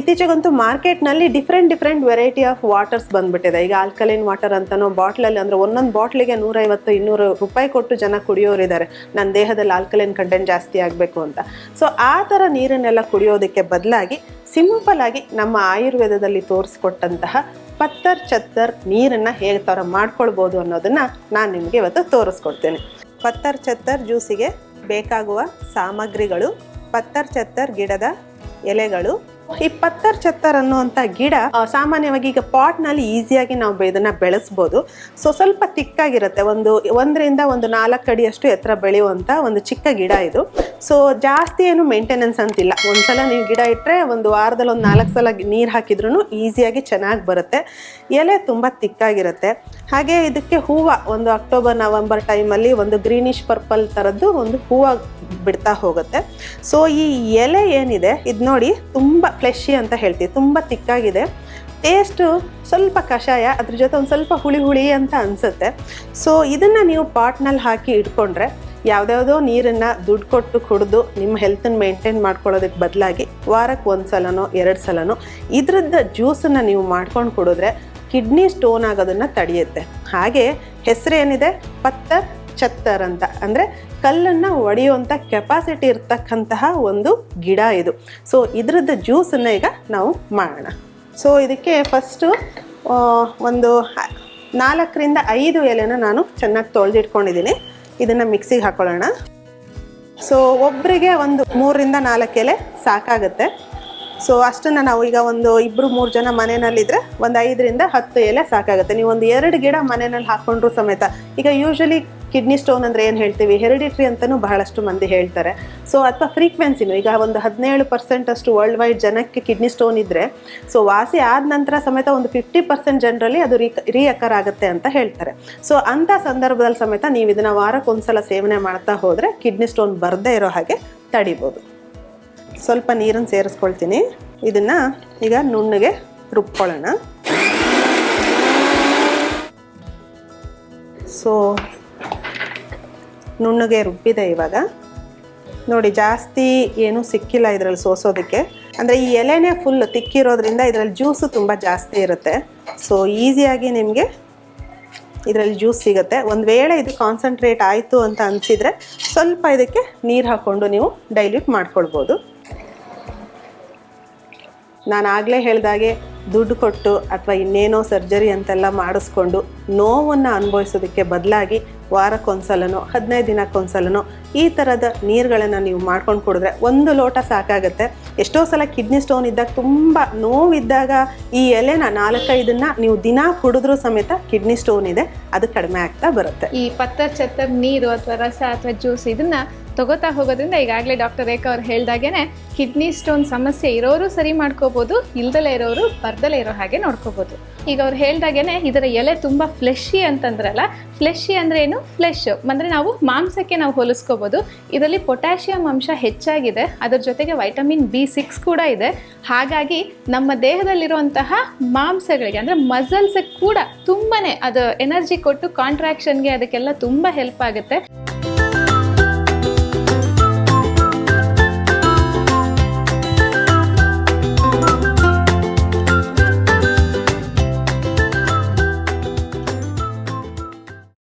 ಇತ್ತೀಚೆಗಂತೂ ಮಾರ್ಕೆಟ್ನಲ್ಲಿ different different variety of waters ಬಂದ್ಬಿಟ್ಟಿದೆ. ಈಗ ಆಲ್ಕಲೈನ್ ವಾಟರ್ ಅಂತನೋ ಬಾಟ್ಲಲ್ಲಿ ಅಂದರೆ ಒಂದೊಂದು ಬಾಟ್ಲಿಗೆ ನೂರೈವತ್ತು, ಇನ್ನೂರು ರೂಪಾಯಿ ಕೊಟ್ಟು ಜನ ಕುಡಿಯೋರಿದ್ದಾರೆ. ನನ್ನ ದೇಹದಲ್ಲಿ ಆಲ್ಕಲೈನ್ ಕಂಟೆಂಟ್ ಜಾಸ್ತಿ ಆಗಬೇಕು ಅಂತ. ಸೊ ಆ ಥರ ನೀರನ್ನೆಲ್ಲ ಕುಡಿಯೋದಕ್ಕೆ ಬದಲಾಗಿ ಸಿಂಪಲ್ ಆಗಿ ನಮ್ಮ ಆಯುರ್ವೇದದಲ್ಲಿ ತೋರಿಸ್ಕೊಟ್ಟಂತಹ ಪತ್ತರ್, ಚತ್ತರ್ ನೀರನ್ನು ಹೇಗೆ ಥರ ಮಾಡ್ಕೊಳ್ಬೋದು ಅನ್ನೋದನ್ನು ನಾನು ನಿಮಗೆ ಇವತ್ತು ತೋರಿಸ್ಕೊಡ್ತೇನೆ. ಪತ್ತರ್, ಚತ್ತರ್ ಜ್ಯೂಸಿಗೆ ಬೇಕಾಗುವ ಸಾಮಗ್ರಿಗಳು, ಪತ್ತರ್, ಚತ್ತರ್ ಗಿಡದ ಎಲೆಗಳು ಈ ಪತ್ತರ್ ಚತ್ತರ್ ಅನ್ನುವಂಥ ಗಿಡ ಸಾಮಾನ್ಯವಾಗಿ ಈಗ ಪಾಟ್ನಲ್ಲಿ ಈಸಿಯಾಗಿ ನಾವು ಇದನ್ನ ಬೆಳೆಸ್ಬೋದು. ಸೊ ಸ್ವಲ್ಪ ತಿಕ್ಕಾಗಿರುತ್ತೆ. ಒಂದು ಒಂದರಿಂದ ಒಂದು ನಾಲ್ಕು ಅಡಿಯಷ್ಟು ಎತ್ತರ ಬೆಳೆಯುವಂಥ ಒಂದು ಚಿಕ್ಕ ಗಿಡ ಇದು. ಸೊ ಜಾಸ್ತಿ ಏನು ಮೇಂಟೆನೆನ್ಸ್ ಅಂತಿಲ್ಲ. ಒಂದ್ಸಲ ನೀವು ಗಿಡ ಇಟ್ಟರೆ ಒಂದು ವಾರದಲ್ಲಿ ಒಂದು ನಾಲ್ಕು ಸಲ ನೀರು ಹಾಕಿದ್ರೂ ಈಸಿಯಾಗಿ ಚೆನ್ನಾಗಿ ಬರುತ್ತೆ. ಎಲೆ ತುಂಬ ತಿಕ್ಕಾಗಿರುತ್ತೆ. ಹಾಗೆ ಇದಕ್ಕೆ ಹೂವು ಒಂದು ಅಕ್ಟೋಬರ್ ನವಂಬರ್ ಟೈಮಲ್ಲಿ ಒಂದು ಗ್ರೀನಿಶ್ ಪರ್ಪಲ್ ಥರದ್ದು ಒಂದು ಹೂವು ಬಿಡ್ತಾ ಹೋಗುತ್ತೆ. ಸೊ ಈ ಎಲೆ ಏನಿದೆ, ಇದು ನೋಡಿ ತುಂಬ ಫ್ಲೆಶಿ ಅಂತ ಹೇಳ್ತೀವಿ ತುಂಬ ತಿಕ್ಕಾಗಿದೆ. ಟೇಸ್ಟು ಸ್ವಲ್ಪ ಕಷಾಯ, ಅದ್ರ ಜೊತೆ ಒಂದು ಸ್ವಲ್ಪ ಹುಳಿ ಹುಳಿ ಅಂತ ಅನಿಸುತ್ತೆ. ಸೊ ಇದನ್ನು ನೀವು ಪಾಟ್ನಲ್ಲಿ ಹಾಕಿ ಇಟ್ಕೊಂಡ್ರೆ ಯಾವುದ್ಯಾವುದೋ ನೀರನ್ನು ದುಡ್ಡು ಕೊಟ್ಟು ಕುಡಿದು ನಿಮ್ಮ ಹೆಲ್ತನ್ನು ಮೇಂಟೈನ್ ಮಾಡ್ಕೊಳ್ಳೋದಕ್ಕೆ ಬದಲಾಗಿ ವಾರಕ್ಕೆ ಒಂದು ಸಲನೋ ಎರಡು ಸಲನೋ ಇದ್ರದ್ದು ಜ್ಯೂಸನ್ನು ನೀವು ಮಾಡ್ಕೊಂಡು ಕುಡಿದ್ರೆ ಕಿಡ್ನಿ ಸ್ಟೋನ್ ಆಗೋದನ್ನು ತಡೆಯುತ್ತೆ. ಹಾಗೆ ಹೆಸರು ಏನಿದೆ? ಪತ್ತರ್ ಚತ್ತರ್ ಅಂತ. ಅಂದರೆ ಕಲ್ಲನ್ನು ಒಡೆಯುವಂಥ ಕೆಪಾಸಿಟಿ ಇರ್ತಕ್ಕಂತಹ ಒಂದು ಗಿಡ ಇದು. ಸೊ ಇದ್ರದ್ದು ಜ್ಯೂಸನ್ನು ಈಗ ನಾವು ಮಾಡೋಣ. ಸೊ ಇದಕ್ಕೆ ಫಸ್ಟು ಒಂದು ನಾಲ್ಕರಿಂದ ಐದು ಎಲೆನ ನಾನು ಚೆನ್ನಾಗಿ ತೊಳೆದಿಟ್ಕೊಂಡಿದ್ದೀನಿ. ಇದನ್ನು ಮಿಕ್ಸಿಗೆ ಹಾಕೊಳ್ಳೋಣ. ಸೊ ಒಬ್ಬರಿಗೆ ಒಂದು ಮೂರರಿಂದ ನಾಲ್ಕು ಎಲೆ ಸಾಕಾಗುತ್ತೆ. ಸೊ ಅಷ್ಟನ್ನು ನಾವು ಈಗ ಒಂದು ಇಬ್ಬರು ಮೂರು ಜನ ಮನೆಯಲ್ಲಿದ್ದರೆ ಒಂದು ಐದರಿಂದ ಹತ್ತು ಎಲೆ ಸಾಕಾಗುತ್ತೆ. ನೀವು ಒಂದು ಎರಡು ಗಿಡ ಮನೆಯಲ್ಲಿ ಹಾಕೊಂಡ್ರು ಸಮೇತ, ಈಗ ಯೂಶಲಿ ಕಿಡ್ನಿ ಸ್ಟೋನ್ ಅಂದರೆ ಏನು ಹೇಳ್ತೀವಿ? ಹೆರಿಡಿಟ್ರಿ ಅಂತಲೂ ಬಹಳಷ್ಟು ಮಂದಿ ಹೇಳ್ತಾರೆ. ಸೊ ಅಥವಾ ಫ್ರೀಕ್ವೆನ್ಸಿನೂ ಈಗ ಒಂದು ಹದಿನೇಳು ಪರ್ಸೆಂಟ್ ಅಷ್ಟು ವರ್ಲ್ಡ್ ವೈಡ್ ಜನಕ್ಕೆ ಕಿಡ್ನಿ ಸ್ಟೋನ್ ಇದ್ದರೆ ಸೊ ವಾಸಿ ಆದ ನಂತರ ಸಮೇತ ಒಂದು ಫಿಫ್ಟಿ ಪರ್ಸೆಂಟ್ ಜನರಲ್ಲಿ ಅದು ರೀ ರೀಅಕರ್ ಆಗುತ್ತೆ ಅಂತ ಹೇಳ್ತಾರೆ. ಸೊ ಅಂಥ ಸಂದರ್ಭದಲ್ಲಿ ಸಮೇತ ನೀವು ಇದನ್ನು ವಾರಕ್ಕೊಂದ್ಸಲ ಸೇವನೆ ಮಾಡ್ತಾ ಹೋದರೆ ಕಿಡ್ನಿ ಸ್ಟೋನ್ ಬರದೇ ಇರೋ ಹಾಗೆ ತಡಿಬೋದು. ಸ್ವಲ್ಪ ನೀರನ್ನು ಸೇರಿಸ್ಕೊಳ್ತೀನಿ. ಇದನ್ನು ಈಗ ನುಣ್ಣಗೆ ರುಬ್ಕೊಳ್ಳೋಣ. ಸೊ ನುಣ್ಣಗೆ ರುಬ್ಬಿದೆ ಇವಾಗ. ನೋಡಿ, ಜಾಸ್ತಿ ಏನೂ ಸಿಕ್ಕಿಲ್ಲ ಇದರಲ್ಲಿ ಸೋಸೋದಕ್ಕೆ. ಅಂದರೆ ಈ ಎಲೆನೇ ಫುಲ್ ತಿಕ್ಕಿರೋದ್ರಿಂದ ಇದರಲ್ಲಿ ಜ್ಯೂಸು ತುಂಬ ಜಾಸ್ತಿ ಇರುತ್ತೆ. ಸೊ ಈಸಿಯಾಗಿ ನಿಮಗೆ ಇದರಲ್ಲಿ ಜ್ಯೂಸ್ ಸಿಗುತ್ತೆ. ಒಂದು ವೇಳೆ ಇದು ಕಾನ್ಸಂಟ್ರೇಟ್ ಆಯಿತು ಅಂತ ಅನಿಸಿದರೆ ಸ್ವಲ್ಪ ಇದಕ್ಕೆ ನೀರು ಹಾಕ್ಕೊಂಡು ನೀವು ಡೈಲ್ಯೂಟ್ ಮಾಡ್ಕೊಳ್ಬೋದು. ನಾನು ಆಗಲೇ ಹೇಳ್ದಾಗೆ ದುಡ್ಡು ಕೊಟ್ಟು ಅಥವಾ ಇನ್ನೇನೋ ಸರ್ಜರಿ ಅಂತೆಲ್ಲ ಮಾಡಿಸ್ಕೊಂಡು ನೋವನ್ನು ಅನುಭವಿಸೋದಕ್ಕೆ ಬದಲಾಗಿ ವಾರಕ್ಕೊಂದ್ಸಲನೋ, ಹದಿನೈದು ದಿನಕ್ಕೊಂದ್ಸಲನೋ ಈ ಥರದ ನೀರುಗಳನ್ನು ನೀವು ಮಾಡ್ಕೊಂಡು ಕುಡಿದ್ರೆ ಒಂದು ಲೋಟ ಸಾಕಾಗುತ್ತೆ. ಎಷ್ಟೋ ಸಲ ಕಿಡ್ನಿ ಸ್ಟೋನ್ ಇದ್ದಾಗ ತುಂಬ ನೋವಿದ್ದಾಗ ಈ ಎಲೆನ ನಾಲ್ಕೈದನ್ನು ನೀವು ದಿನ ಕುಡಿದ್ರೂ ಸಮೇತ ಕಿಡ್ನಿ ಸ್ಟೋನ್ ಇದೆ, ಅದು ಕಡಿಮೆ ಆಗ್ತಾ ಬರುತ್ತೆ. ಈ ಪತ್ತರ್ ಚತ್ತರ್ ನೀರು ಅಥವಾ ರಸ ಅಥವಾ ಜ್ಯೂಸ್ ಇದನ್ನ ತಗೋತಾ ಹೋಗೋದ್ರಿಂದ ಈಗಾಗಲೇ ಡಾಕ್ಟರ್ ರೇಖಾ ಅವ್ರು ಹೇಳ್ದಾಗೇನೆ ಕಿಡ್ನಿ ಸ್ಟೋನ್ ಸಮಸ್ಯೆ ಇರೋರು ಸರಿ ಮಾಡ್ಕೋಬಹುದು ಇಲ್ದಲೇ ಇರೋರು ಬರ್ದಲೇ ಇರೋ ಹಾಗೆ ನೋಡ್ಕೋಬಹುದು ಈಗ ಅವ್ರು ಹೇಳ್ದಾಗೇನೆ ಇದರ ಎಲೆ ತುಂಬಾ ಫ್ಲೆಶಿ ಅಂತಂದ್ರಲ್ಲ ಫ್ಲೆಶಿ ಅಂದ್ರೆ ಏನು? ಫ್ಲೆಶ್ ಅಂದ್ರೆ ನಾವು ಮಾಂಸಕ್ಕೆ ನಾವು ಹೋಲಿಸ್ಕೋಬಹುದು ಇದರಲ್ಲಿ ಪೊಟ್ಯಾಷಿಯಂ ಅಂಶ ಹೆಚ್ಚಾಗಿದೆ, ಅದರ ಜೊತೆಗೆ ವೈಟಮಿನ್ ಬಿ ಸಿಕ್ಸ್ ಕೂಡ ಇದೆ. ಹಾಗಾಗಿ ನಮ್ಮ ದೇಹದಲ್ಲಿರುವಂತಹ ಮಾಂಸಗಳಿಗೆ, ಅಂದ್ರೆ ಮಸಲ್ಸ್ ಕೂಡ ತುಂಬಾನೇ ಅದು ಎನರ್ಜಿ ಕೊಟ್ಟು ಕಾಂಟ್ರಾಕ್ಷನ್ಗೆ ಅದಕ್ಕೆಲ್ಲ ತುಂಬಾ ಹೆಲ್ಪ್ ಆಗುತ್ತೆ.